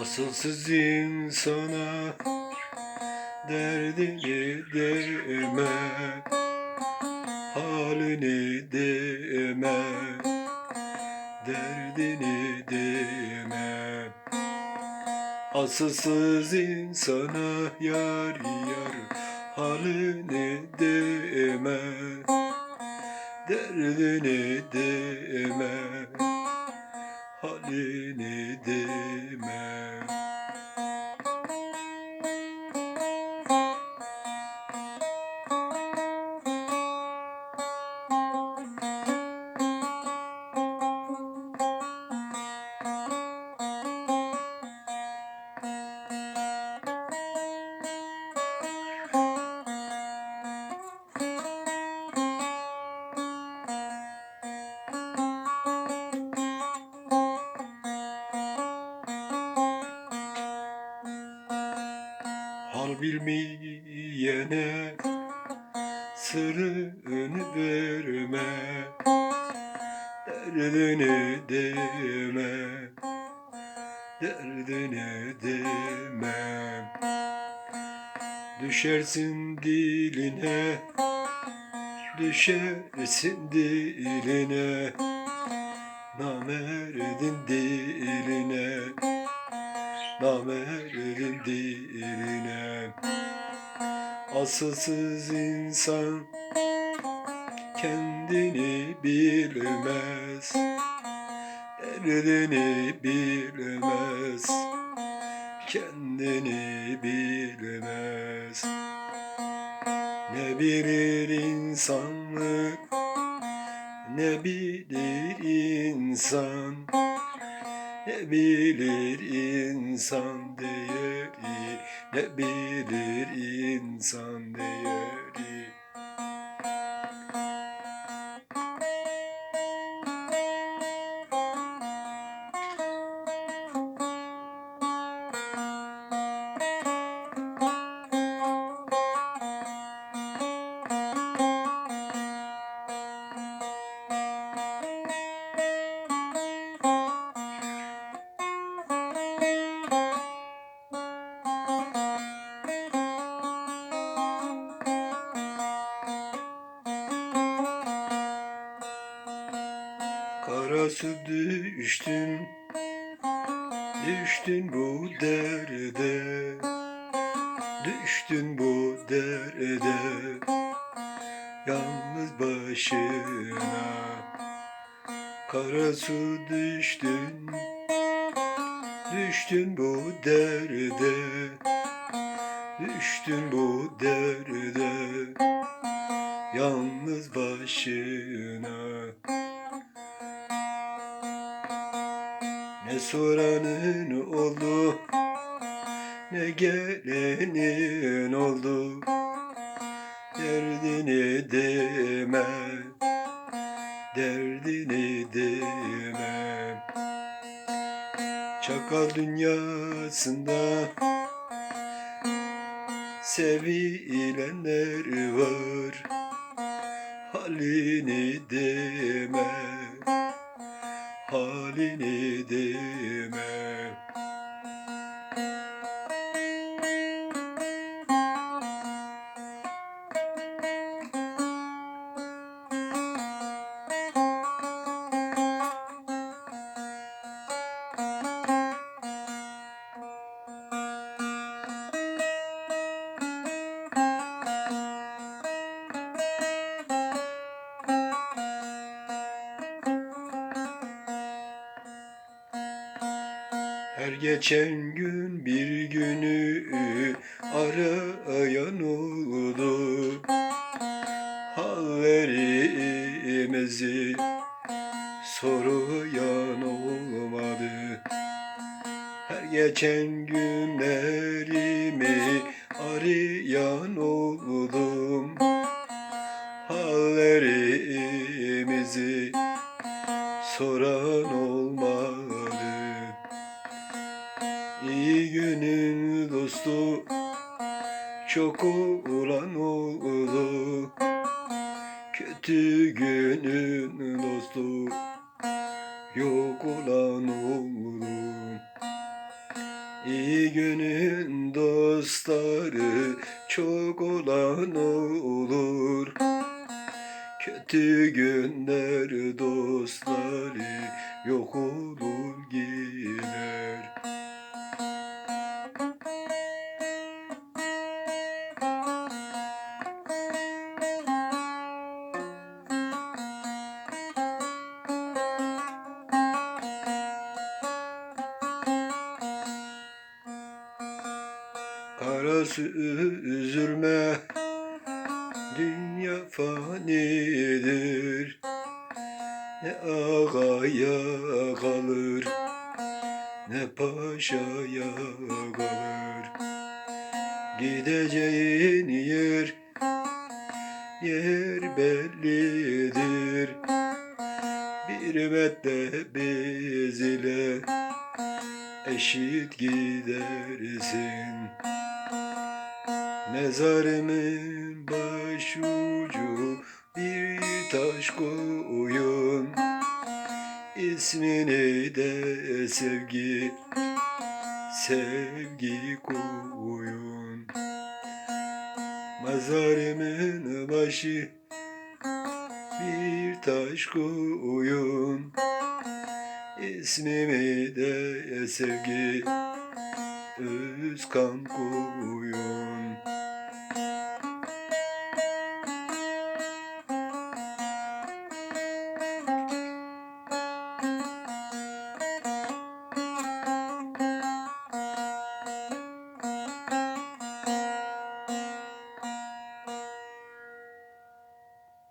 Asılsız insana derdini deme Halini deme Derdini deme Asılsız insana yar yar Halini deme Derdini deme Halini deme bilmeyene sırrını verme Derdini deme Derdini deme Düşersin diline Düşersin diline Namerdin diline Namerdin diline Asılsız insan kendini bilmez Derdini bilmez Kendini bilmez. Ne bilir insanlık Ne bilir insan ne bilir insan değeri Ne bilir insan değeri Su düştün? Düştün bu derde. Düştün bu derde. Yalnız başına Kara su düştün. Düştün bu derde. Düştün bu derde. Yalnız başına Ne soranın oldu Ne gelenin oldu. Derdini deme Derdini deme. Çakal dünyasında Sevilenler var. Halini deme halini deme geçen gün bir günü arayan oldu. Hallerimizi soruyan olmadı. Her geçen günlerimi arayan oldum. Hallerimizi dostu çok olan oldu Kötü günün dostu yok olan oldu İyi günün dostları çok olan olur. Kötü günler dostları yok olur gider. Karası üzülme. Dünya fanidir. Ne ağaya kalır Ne paşaya kalır. Gideceğin yer Yer bellidir. Bir bez ile Eşit gidersin. Mezarımın başucu bir taş koyun. İsmini de sevgi, sevgi koyun. Mezarımın başı bir taş koyun İsmimi de sevgi, özkan koyun